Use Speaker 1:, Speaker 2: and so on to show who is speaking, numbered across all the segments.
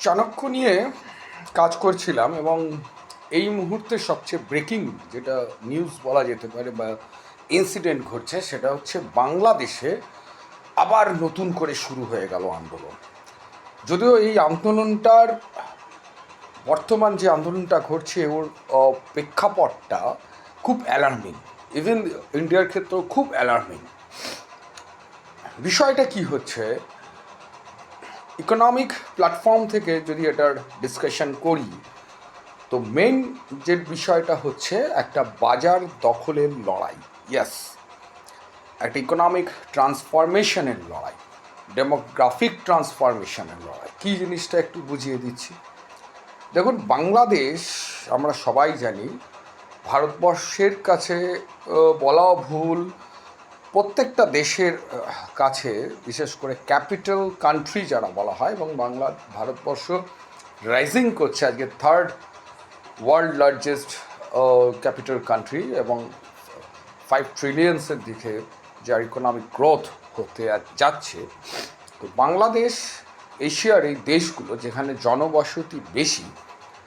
Speaker 1: চাণক্য নিয়ে কাজ করছিলাম এবং এই মুহূর্তে সবচেয়ে ব্রেকিং যেটা নিউজ বলা যেতে পারে বা ইনসিডেন্ট ঘটছে, সেটা হচ্ছে বাংলাদেশে আবার নতুন করে শুরু হয়ে গেল আন্দোলন। যদিও এই আন্দোলনটার বর্তমান যে আন্দোলনটা ঘটছে, ওর প্রেক্ষাপটটা খুব অ্যালার্মিং ইভেন ইন্ডিয়ার ক্ষেত্রেও খুব অ্যালার্মিং বিষয়টা কি হচ্ছে ইকোনমিক প্ল্যাটফর্ম থেকে যদি এটার ডিসকাশন করি, তো মেন যে বিষয়টা হচ্ছে একটা বাজার দখলের লড়াই। ইয়েস একটা ইকোনমিক ট্রান্সফরমেশনের লড়াই ডেমোগ্রাফিক ট্রান্সফরমেশনের লড়াই। কী জিনিসটা একটু বুঝিয়ে দিচ্ছি? দেখুন, বাংলাদেশ, আমরা সবাই জানি, ভারতবর্ষের কাছে বলাও ভুল প্রত্যেকটা দেশের কাছে, বিশেষ করে ক্যাপিটাল কান্ট্রি যারা বলা হয়, এবং বাংলা, ভারতবর্ষ রাইজিং করছে আজকে third world largest capital country এবং ফাইভ ট্রিলিয়ন্সের দিকে যার ইকোনমিক গ্রোথ হতে যাচ্ছে। তো বাংলাদেশ, এশিয়ার এই দেশগুলো যেখানে জনবসতি বেশি,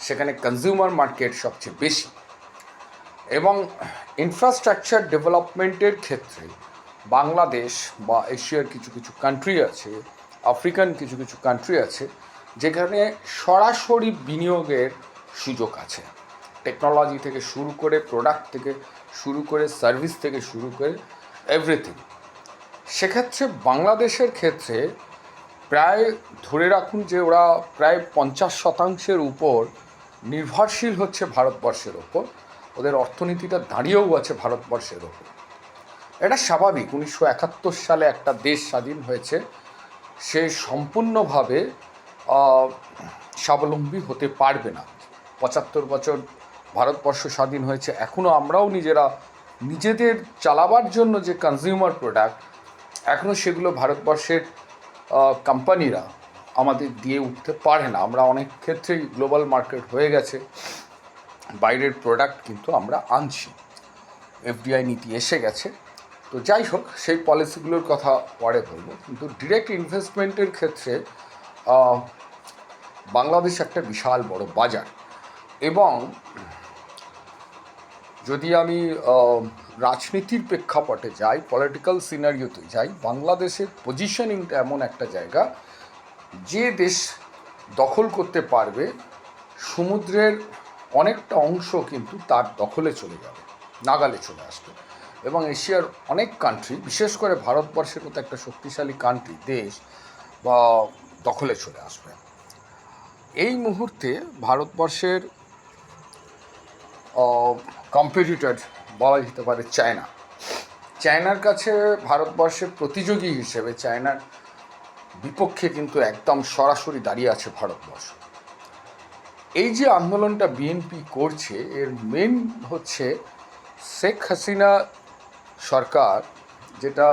Speaker 1: সেখানে কনজিউমার মার্কেট সবচেয়ে বেশি। এবং ইনফ্রাস্ট্রাকচার ডেভেলপমেন্টের ক্ষেত্রে বাংলাদেশ বা এশিয়ার কিছু কিছু কান্ট্রি আছে আফ্রিকান কিছু কিছু কান্ট্রি আছে, যেখানে সরাসরি বিনিয়োগের সুযোগ আছে। টেকনোলজি থেকে শুরু করে প্রোডাক্ট থেকে শুরু করে সার্ভিস থেকে শুরু করে এভরিথিং সেক্ষেত্রে বাংলাদেশের ক্ষেত্রে প্রায় ধরে রাখুন যে ওরা প্রায় পঞ্চাশ শতাংশের উপর নির্ভরশীল হচ্ছে ভারতবর্ষের ওপর ওদের অর্থনীতিটা দাঁড়িয়েও আছে ভারতবর্ষের ওপর এটা স্বাভাবিক, উনিশশো একাত্তর সালে একটা দেশ স্বাধীন হয়েছে। সে সম্পূর্ণভাবে স্বাবলম্বী হতে পারবে না। পঁচাত্তর বছর ভারতবর্ষ স্বাধীন হয়েছে। এখনও আমরাও নিজেরা নিজেদের চালাবার জন্য যে কনজিউমার প্রোডাক্ট এখনও সেগুলো ভারতবর্ষের কোম্পানিরা আমাদের দিয়ে উঠতে পারে না। আমরা অনেক ক্ষেত্রেই গ্লোবাল মার্কেট হয়ে গেছে। বাইরের প্রোডাক্ট কিন্তু আমরা আনছি। এফডিআই নীতি এসে গেছে। তো যাই হোক, সেই পলিসিগুলোর কথা পরে বলব। কিন্তু ডিরেক্ট ইনভেস্টমেন্টের ক্ষেত্রে বাংলাদেশ একটা বিশাল বড় বাজার। এবং যদি আমি রাজনীতির প্রেক্ষাপটে যাই পলিটিক্যাল সিনারিওতে যাই, বাংলাদেশের পজিশনিংটা এমন একটা জায়গা, যে দেশ দখল করতে পারবে, সমুদ্রের অনেকটা অংশ কিন্তু তার দখলে চলে যাবে, নাগালে চলে আসবে। এবং এশিয়ার অনেক কান্ট্রি বিশেষ করে ভারতবর্ষের মতো একটা শক্তিশালী কান্ট্রি দেশ, বা দখলে চলে আসবে। এই মুহূর্তে ভারতবর্ষের কম্পিটিটর বলা যেতে পারে চায়না। চায়নার কাছে ভারতবর্ষের প্রতিযোগী হিসেবে চায়নার বিপক্ষে কিন্তু একদম সরাসরি দাঁড়িয়ে আছে ভারতবর্ষ। এই যে আন্দোলনটা বিএনপি করছে, এর মেন হচ্ছে শেখ হাসিনা সরকার, যেটা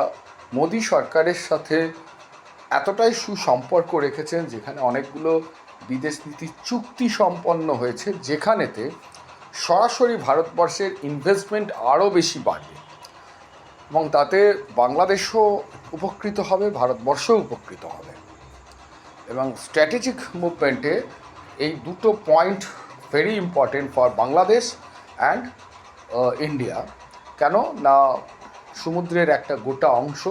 Speaker 1: মোদী সরকারের সাথে এতটাই সুসম্পর্ক রেখেছেন, যেখানে অনেকগুলো বিদেশ নীতি চুক্তি সম্পন্ন হয়েছে, যেখানেতে সরাসরি ভারতবর্ষের ইনভেস্টমেন্ট আরও বেশি বাড়বে। এবং তাতে বাংলাদেশও উপকৃত হবে, ভারতবর্ষও উপকৃত হবে। এবং স্ট্র্যাটেজিক মুভমেন্টে এই দুটো point very important for Bangladesh and India কেন? না সমুদ্রের একটা গোটা অংশ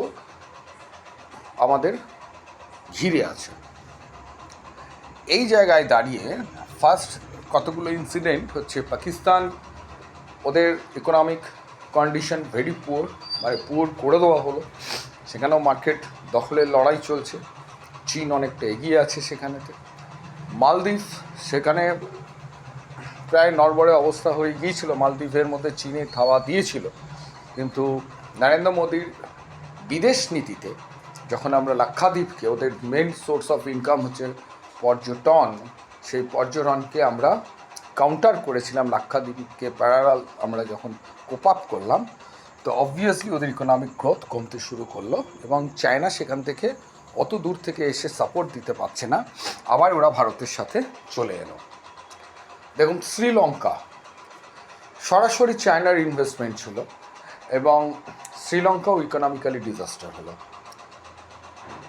Speaker 1: আমাদের ঘিরে আছে। এই জায়গায় দাঁড়িয়ে ফার্স্ট কতগুলো ইনসিডেন্ট হচ্ছে পাকিস্তান, ওদের ইকোনমিক কন্ডিশন ভেরি পুয়ার মানে পুয়ার করে দেওয়া হলো। সেখানেও মার্কেট দখলের লড়াই চলছে। চীন অনেকটা এগিয়ে আছে সেখানেতে। মালদ্বীপ সেখানে প্রায় নড়বড়ে অবস্থা হয়ে গিয়েছিল। মালদ্বীপের মধ্যে চীনে থাওয়া দিয়েছিল। কিন্তু নরেন্দ্র মোদীর বিদেশ নীতিতে যখন আমরা লাক্ষাদ্বীপকে, ওদের মেন সোর্স অফ ইনকাম হচ্ছে পর্যটন, সেই পর্যটনকে আমরা কাউন্টার করেছিলাম, লাক্ষাদ্বীপকে প্যারালাল আমরা যখন কোপ আপ করলাম, তো অবভিয়াসলি ওদের ইকোনমিক গ্রোথ কমতে শুরু করল এবং চায়না সেখান থেকে অত দূর থেকে এসে সাপোর্ট দিতে পারছে না, আবার ওরা ভারতের সাথে চলে এলো। দেখুন, শ্রীলঙ্কা সরাসরি চায়নার ইনভেস্টমেন্ট ছিল এবং শ্রীলঙ্কাও ইকোনমিক্যালি ডিজাস্টার হলো।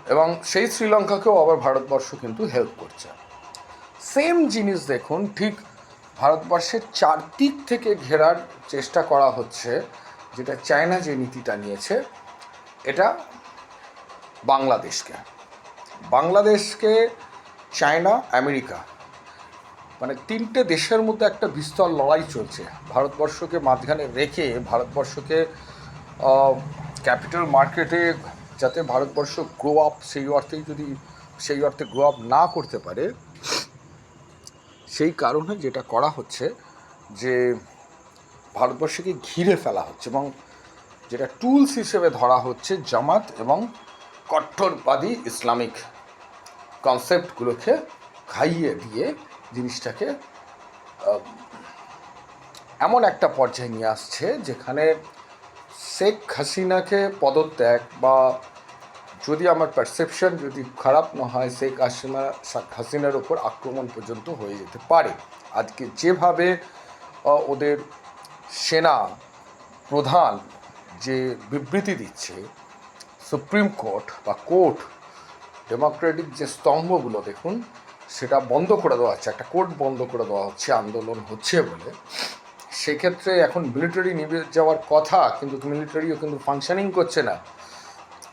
Speaker 1: এবং সেই শ্রীলঙ্কাকেও আবার ভারতবর্ষ কিন্তু হেল্প করছে। সেম জিনিস দেখুন, ঠিক ভারতবর্ষের চারদিক থেকে ঘেরার চেষ্টা করা হচ্ছে, যেটা চায়না যে নীতিটা নিয়েছে, এটা বাংলাদেশকে। বাংলাদেশকে, চায়না, আমেরিকা মানে তিনটে দেশের মধ্যে একটা বিস্তর লড়াই চলছে। ভারতবর্ষকে মাঝখানে রেখে ভারতবর্ষকে ক্যাপিটাল মার্কেটে যাতে ভারতবর্ষ গ্রো আপ সেই অর্থেই যদি, সেই অর্থে গ্রো আপ না করতে পারে, সেই কারণে যেটা করা হচ্ছে যে, ভারতবর্ষকে ঘিরে ফেলা হচ্ছে এবং যেটা টুলস হিসেবে ধরা হচ্ছে জামাত এবং কট্টরবাদী ইসলামিক কনসেপ্টগুলোকে খাইয়ে দিয়ে জিনিসটাকে এমন একটা পর্যায়ে নিয়ে আসছে যেখানে শেখ হাসিনাকে পদত্যাগ বা যদি আমার পারসেপশন যদি খারাপ না হয়, শেখ হাসিনা, শেখ হাসিনার ওপর আক্রমণ পর্যন্ত হয়ে যেতে পারে। আজকে যেভাবে ওদের সেনা প্রধান যে বিবৃতি দিচ্ছে, সুপ্রিম কোর্ট বা কোর্ট, ডেমোক্রেটিক যে স্তম্ভগুলো দেখুন, সেটা বন্ধ করে দেওয়া হচ্ছে, একটা কোর্ট বন্ধ করে দেওয়া হচ্ছে, আন্দোলন হচ্ছে বলে। সেক্ষেত্রে এখন মিলিটারি নিবে যাওয়ার কথা, কিন্তু মিলিটারিও কিন্তু ফাংশনিং করছে না।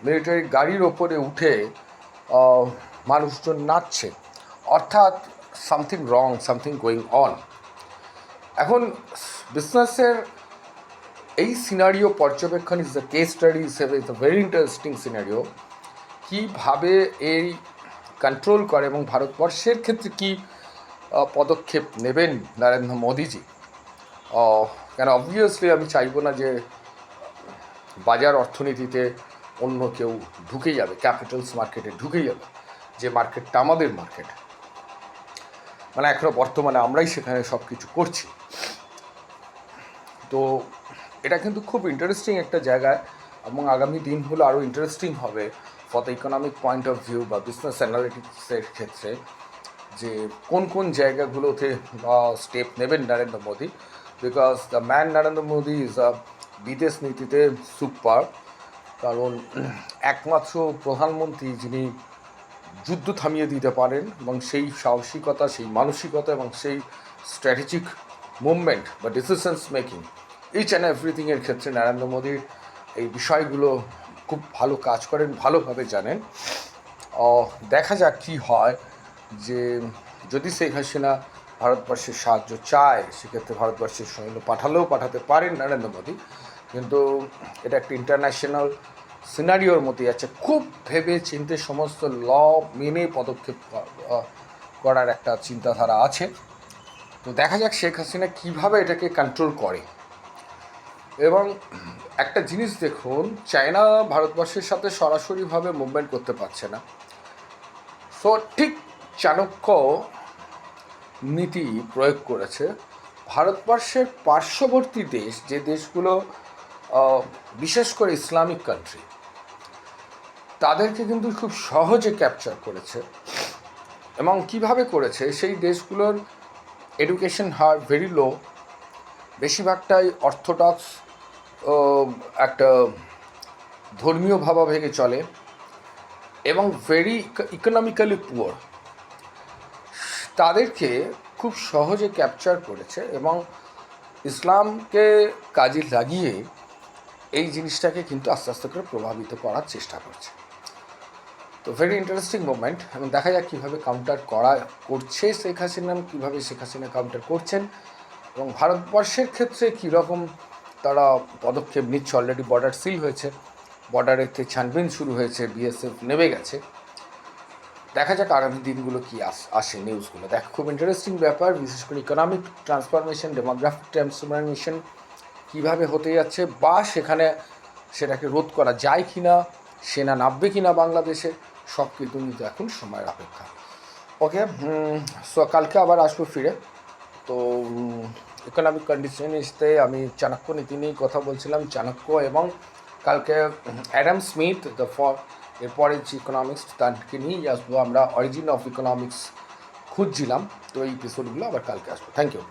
Speaker 1: মিলিটারি গাড়ির ওপরে উঠে মানুষজন নাচছে। অর্থাৎ something wrong something going on এখন বিজনেসের এই সিনারিও পর্যবেক্ষণ ইজ দ্য কেস স্টাডি হিসেবে is the very interesting scenario কীভাবে এই কন্ট্রোল করে এবং ভারতবর্ষের ক্ষেত্রে কী পদক্ষেপ নেবেন নরেন্দ্র মোদীজি? কেন? অবভিয়াসলি আমি চাইব না যে বাজার অর্থনীতিতে অন্য কেউ ঢুকে যাবে ক্যাপিটালস মার্কেটে ঢুকে যাবে, যে মার্কেটটা আমাদের মার্কেট মানে এখনও বর্তমানে আমরাই সেখানে সব কিছু করছি। তো এটা কিন্তু খুব ইন্টারেস্টিং একটা জায়গায় এবং আগামী দিনগুলো আরও ইন্টারেস্টিং হবে for the economic point of view বা বিজনেস অ্যানালিটিক্সের ক্ষেত্রে, যে কোন কোন জায়গাগুলোতে স্টেপ নেবেন Narendra Modi because the man Narendra Modi is a বিদেশ নীতিতে সুপার কারণ একমাত্র প্রধানমন্ত্রী যিনি যুদ্ধ থামিয়ে দিতে পারেন এবং সেই সাহসিকতা, সেই মানসিকতা এবং সেই স্ট্র্যাটেজিক মুভমেন্ট বা ডিসিশনস মেকিং ইচ অ্যান্ড এভরিথিংয়ের ক্ষেত্রে নরেন্দ্র মোদীর এই বিষয়গুলো খুব ভালো কাজ করেন, ভালোভাবে জানেন। দেখা যাক কী হয় যে যদি শেখ হাসিনা ভারতবর্ষের সাহায্য চায়, সেক্ষেত্রে ভারতবর্ষের সৈন্য পাঠালেও পাঠাতে পারেন নরেন্দ্র মোদী। কিন্তু এটা একটা ইন্টারন্যাশনাল সিনারিওর মধ্যে যাচ্ছে খুব ভেবে চিন্তে সমস্ত ল মেনে পদক্ষেপ করার একটা চিন্তাধারা আছে। তো দেখা যাক শেখ হাসিনা কীভাবে এটাকে কন্ট্রোল করে। এবং একটা জিনিস দেখুন, চায়না ভারতবর্ষের সাথে সরাসরিভাবে মুভমেন্ট করতে পারছে না। সো ঠিক চাণক্য নীতি প্রয়োগ করেছে। ভারতবর্ষের পার্শ্ববর্তী দেশ যে দেশগুলো বিশেষ করে ইসলামিক কান্ট্রি তাদেরকে কিন্তু খুব সহজে ক্যাপচার করেছে। এবং কীভাবে করেছে? সেই দেশগুলোর এডুকেশন হার ভেরি লো বেশিরভাগটাই অর্থোডক্স একটা ধর্মীয় ভাবাবেগে চলে। এবং ভেরি ইকোনমিক্যালি পুয়ার তাদেরকে খুব সহজে ক্যাপচার করেছে এবং ইসলামকে কাজে লাগিয়ে এই জিনিসটাকে কিন্তু আস্তে আস্তে করে প্রভাবিত করার চেষ্টা করছে। তো ভেরি ইন্টারেস্টিং মুভমেন্ট এবং দেখা যাক কীভাবে কাউন্টার করা করছে শেখ হাসিনা, কীভাবে শেখ হাসিনা কাউন্টার করছেন এবং ভারতবর্ষের ক্ষেত্রে কীরকম তারা পদক্ষেপ নিচ্ছে? অলরেডি বর্ডার সিল হয়েছে বর্ডারেতে ছানবিন শুরু হয়েছে বিএসএফ নেমে গেছে। দেখা যাক আগামী দিনগুলো কি আস- নিউজগুলো দেখ, খুব ইন্টারেস্টিং ব্যাপার, বিশেষ করে ইকোনমিক ট্রান্সফরমেশন ডেমোগ্রাফিক ট্রান্সফরমেশন কীভাবে হতে যাচ্ছে বা সেখানে সেটাকে রোধ করা যায় কি না সেনা নামবে কি না বাংলাদেশে, সব কিন্তু কিন্তু এখন সময়ের অপেক্ষা। ওকে সো কালকে আবার আসব ফিরে। তো ইকোনমিক কন্ডিশনসতে আমি চাণক্য নীতি নিয়ে কথা বলছিলাম। চাণক্য এবং কালকে অ্যাডাম স্মিথ দ্য ফর এরপরে যে ইকোনমিক্স তাকে নিয়েই আসব আমরা অরিজিন অফ ইকোনমিক্স খুঁজছিলাম, তো এই এপিসোডগুলো আবার কালকে আসব। Thank you